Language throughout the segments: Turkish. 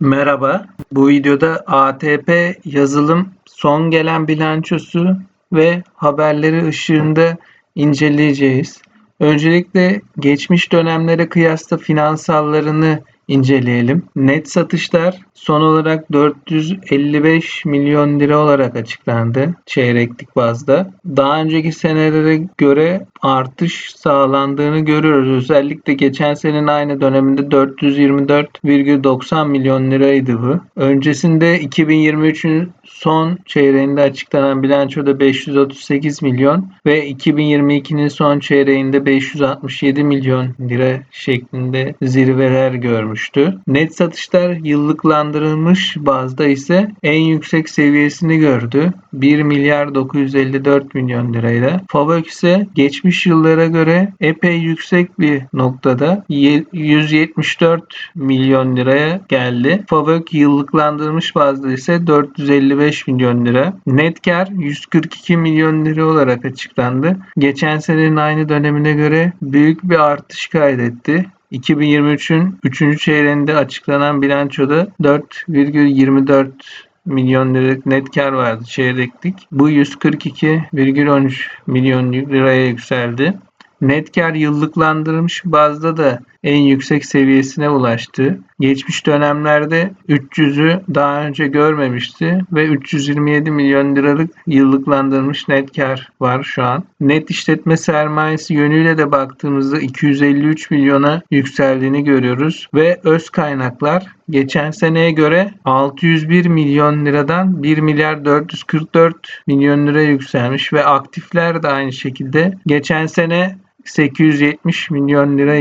Merhaba, bu videoda ATP yazılım son gelen bilançosu ve haberleri ışığında inceleyeceğiz. Öncelikle geçmiş dönemlere kıyasla finansallarını inceleyelim. Net satışlar son olarak 455 milyon lira olarak açıklandı çeyreklik bazda. Daha önceki senelere göre artış sağlandığını görüyoruz. Özellikle geçen senenin aynı döneminde 424,90 milyon liraydı bu. Öncesinde 2023'ün son çeyreğinde açıklanan bilançoda 538 milyon ve 2022'nin son çeyreğinde 567 milyon lira şeklinde zirveler görmüştü. Net satışlar yıllıklandırılmış bazda ise en yüksek seviyesini gördü. 1 milyar 954 milyon lirayla. FAVÖK ise geçmiş yıllara göre epey yüksek bir noktada 174 milyon liraya geldi. FAVÖK yıllıklandırılmış bazda ise 455 milyon lira. Net kar 142 milyon lira olarak açıklandı. Geçen senenin aynı dönemine göre büyük bir artış kaydetti. 2023'ün 3. çeyreğinde açıklanan bilançoda 4,24 milyon liralık net kar vardı çeyreklik. Bu 142,13 milyon liraya yükseldi. Net kar yıllıklandırılmış bazda da en yüksek seviyesine ulaştı. Geçmiş dönemlerde 300'ü daha önce görmemişti ve 327 milyon liralık yıllıklandırılmış net kar var şu an. Net işletme sermayesi yönüyle de baktığımızda 253 milyona yükseldiğini görüyoruz ve öz kaynaklar geçen seneye göre 601 milyon liradan 1 milyar 444 milyon lira yükselmiş ve aktifler de aynı şekilde geçen sene 870 milyon lira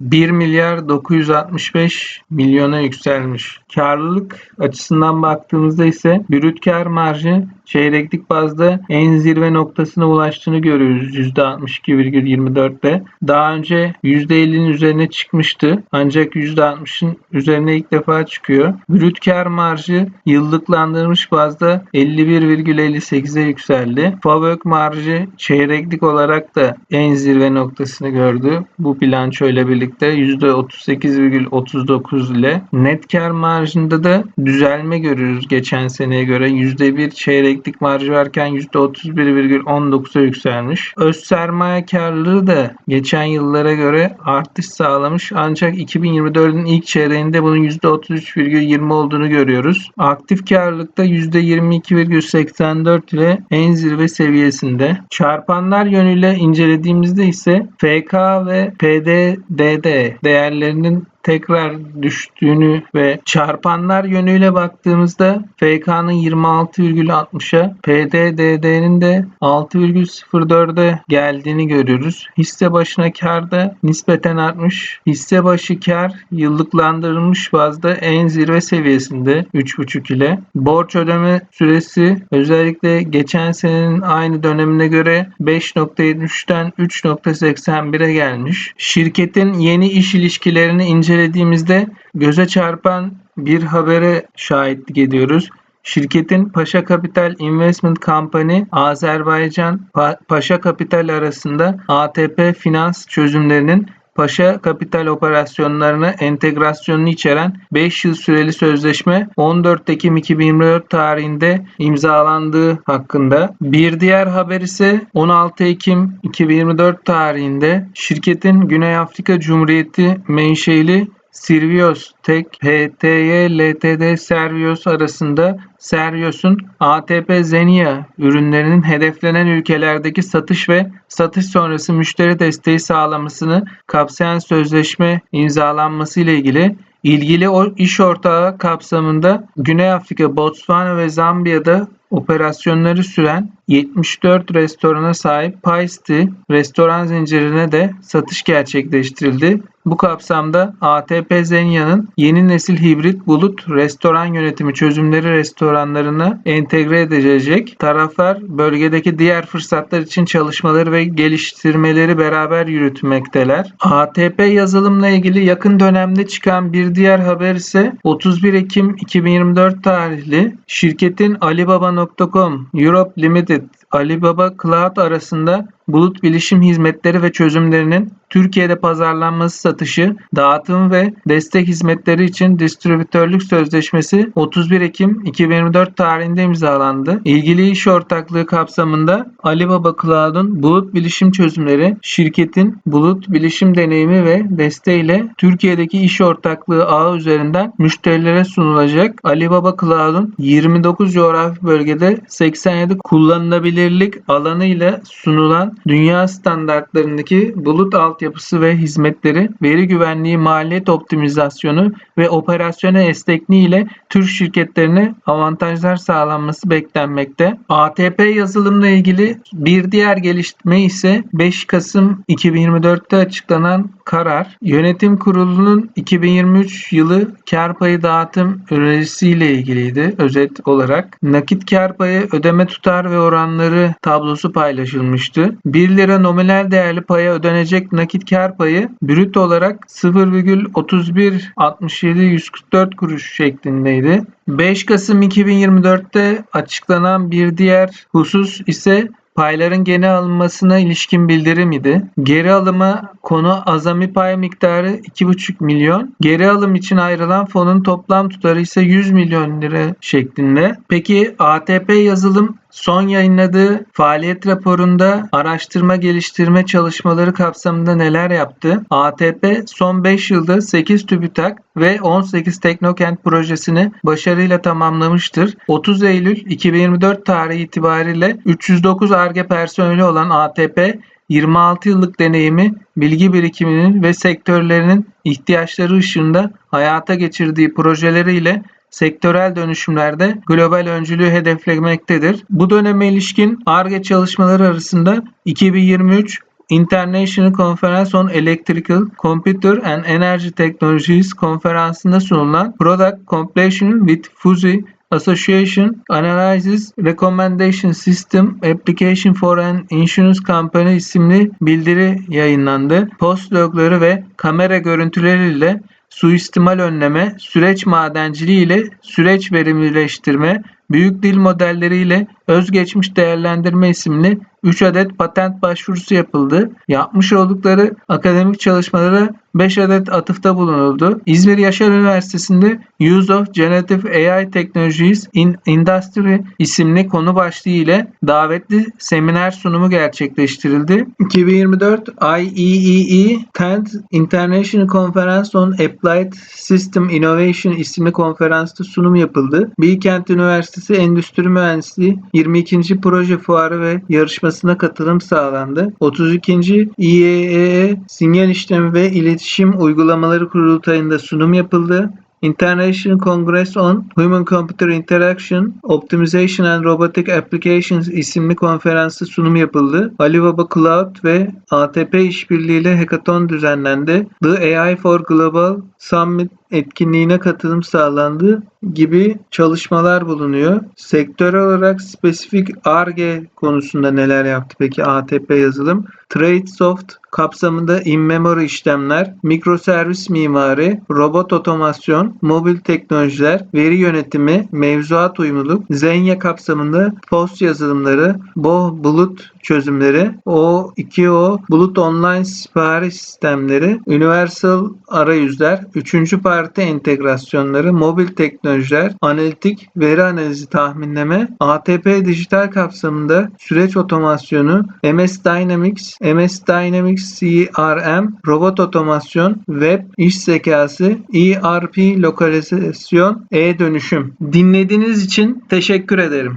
1 milyar 965 milyona yükselmiş. Karlılık açısından baktığımızda ise brüt kar marjı çeyreklik bazda en zirve noktasına ulaştığını görüyoruz %62,24'te. Daha önce %50'nin üzerine çıkmıştı ancak %60'ın üzerine ilk defa çıkıyor. Brüt kar marjı yıllıklandırılmış bazda 51,58'e yükseldi. FAVÖK marjı çeyreklik olarak da en zirve noktasını gördü. Bu bilanço birlikte %38,39 ile net kar marjında da düzelme görüyoruz geçen seneye göre. %1 çeyreklik marjı varken %31,19'a yükselmiş. Öz sermaye karlılığı da geçen yıllara göre artış sağlamış ancak 2024'ün ilk çeyreğinde bunun %33,20 olduğunu görüyoruz. Aktif karlılıkta %22,84 ile en zirve seviyesinde. Çarpanlar yönüyle incelediğimizde ise FK ve PDD değerlerinin tekrar düştüğünü ve çarpanlar yönüyle baktığımızda FK'nın 26,60'a PDDD'nin de 6,04'e geldiğini görüyoruz. Hisse başına kar da nispeten artmış. Hisse başı kar yıllıklandırılmış bazda en zirve seviyesinde 3,5 ile. Borç ödeme süresi özellikle geçen senenin aynı dönemine göre 5.73'ten 3.81'e gelmiş. Şirketin yeni iş ilişkilerini ince incelediğimizde göze çarpan bir habere şahitlik ediyoruz. Şirketin Paşa Capital Investment Company Azerbaycan Paşa Capital arasında ATP finans çözümlerinin Paşa Kapital operasyonlarına entegrasyonunu içeren 5 yıl süreli sözleşme 14 Ekim 2024 tarihinde imzalandığı hakkında. Bir diğer haber ise 16 Ekim 2024 tarihinde şirketin Güney Afrika Cumhuriyeti menşeli Sirvios Tek HTY Ltd Servios arasında Servios'un ATP Zenia ürünlerinin hedeflenen ülkelerdeki satış ve satış sonrası müşteri desteği sağlamasını kapsayan sözleşme imzalanması ile ilgili ilgili iş ortağı kapsamında Güney Afrika, Botswana ve Zambiya'da operasyonları süren 74 restorana sahip Paisti restoran zincirine de satış gerçekleştirildi. Bu kapsamda ATP Zenia'nın yeni nesil hibrit bulut restoran yönetimi çözümleri restoranlarına entegre edilecek. Taraflar bölgedeki diğer fırsatlar için çalışmaları ve geliştirmeleri beraber yürütmekteler. ATP yazılımla ilgili yakın dönemde çıkan bir diğer haber ise 31 Ekim 2024 tarihli şirketin Alibaba.com Europe Limited Alibaba Cloud arasında bulut bilişim hizmetleri ve çözümlerinin Türkiye'de pazarlanması, satışı, dağıtım ve destek hizmetleri için distribütörlük sözleşmesi 31 Ekim 2024 tarihinde imzalandı. İlgili iş ortaklığı kapsamında Alibaba Cloud'un bulut bilişim çözümleri şirketin bulut bilişim deneyimi ve desteğiyle Türkiye'deki iş ortaklığı ağı üzerinden müşterilere sunulacak. Alibaba Cloud'un 29 coğrafi bölgede 87 kullanılabilirlik alanı ile sunulan dünya standartlarındaki bulut altyapısı ve hizmetleri, veri güvenliği, maliyet optimizasyonu ve operasyonel esnekliği ile Türk şirketlerine avantajlar sağlanması beklenmekte. ATP yazılımla ilgili bir diğer gelişme ise 5 Kasım 2024'te açıklanan karar, yönetim kurulunun 2023 yılı kar payı dağıtım önerisiyle ilgiliydi özet olarak. Nakit kar payı ödeme tutar ve oranları tablosu paylaşılmıştı. 1 lira nominal değerli paya ödenecek nakit kar payı brüt olarak 0,3167144 kuruş şeklindeydi. 5 Kasım 2024'te açıklanan bir diğer husus ise payların geri alınmasına ilişkin bildirim idi. Geri alıma konu azami pay miktarı 2,5 milyon. Geri alım için ayrılan fonun toplam tutarı ise 100 milyon lira şeklinde. Peki ATP yazılım son yayınladığı faaliyet raporunda araştırma geliştirme çalışmaları kapsamında neler yaptı? ATP son 5 yılda 8 TÜBİTAK ve 18 Teknokent projesini başarıyla tamamlamıştır. 30 Eylül 2024 tarihi itibariyle 309 ARGE personeli olan ATP 26 yıllık deneyimi, bilgi birikiminin ve sektörlerinin ihtiyaçları ışığında hayata geçirdiği projeleriyle sektörel dönüşümlerde global öncülüğü hedeflemektedir. Bu döneme ilişkin ARGE çalışmaları arasında 2023 International Conference on Electrical, Computer and Energy Technologies konferansında sunulan Product Completion with Fuzzy Association Analysis Recommendation System Application for an Insurance Company isimli bildiri yayınlandı. Post logları ve kamera görüntüleriyle suistimal önleme, süreç madenciliği ile süreç verimlileştirme, büyük dil modelleri ile özgeçmiş değerlendirme isimli 3 adet patent başvurusu yapıldı. Yapmış oldukları akademik çalışmalara 5 adet atıfta bulunuldu. İzmir Yaşar Üniversitesi'nde Use of Generative AI Technologies in Industry isimli konu başlığı ile davetli seminer sunumu gerçekleştirildi. 2024 IEEE 10th International Conference on Applied System Innovation isimli konferansta sunum yapıldı. Bilkent Üniversitesi Endüstri Mühendisliği 22. Proje Fuarı ve yarışmasına katılım sağlandı. 32. IEEE Sinyal İşlemi ve İletişim Uygulamaları Kurultayı'nda sunum yapıldı. International Congress on Human Computer Interaction, Optimization and Robotic Applications isimli konferansta sunum yapıldı. Alibaba Cloud ve ATP işbirliğiyle hackathon düzenlendi. The AI for Global Summit etkinliğine katılım sağlandı gibi çalışmalar bulunuyor. Sektör olarak spesifik ARGE konusunda neler yaptı peki ATP yazılım? TradeSoft kapsamında in-memory işlemler, mikroservis mimari, robot otomasyon, mobil teknolojiler, veri yönetimi, mevzuat uyumluluk, Zenya kapsamında post yazılımları, Bo bulut çözümleri, O2O bulut online sipariş sistemleri, Universal arayüzler, üçüncü parti entegrasyonları, mobil teknolojiler, analitik, veri analizi tahminleme, ATP dijital kapsamında süreç otomasyonu, MS Dynamics, MS Dynamics CRM, robot otomasyon, web, iş zekası, ERP lokalizasyon, e-dönüşüm. Dinlediğiniz için teşekkür ederim.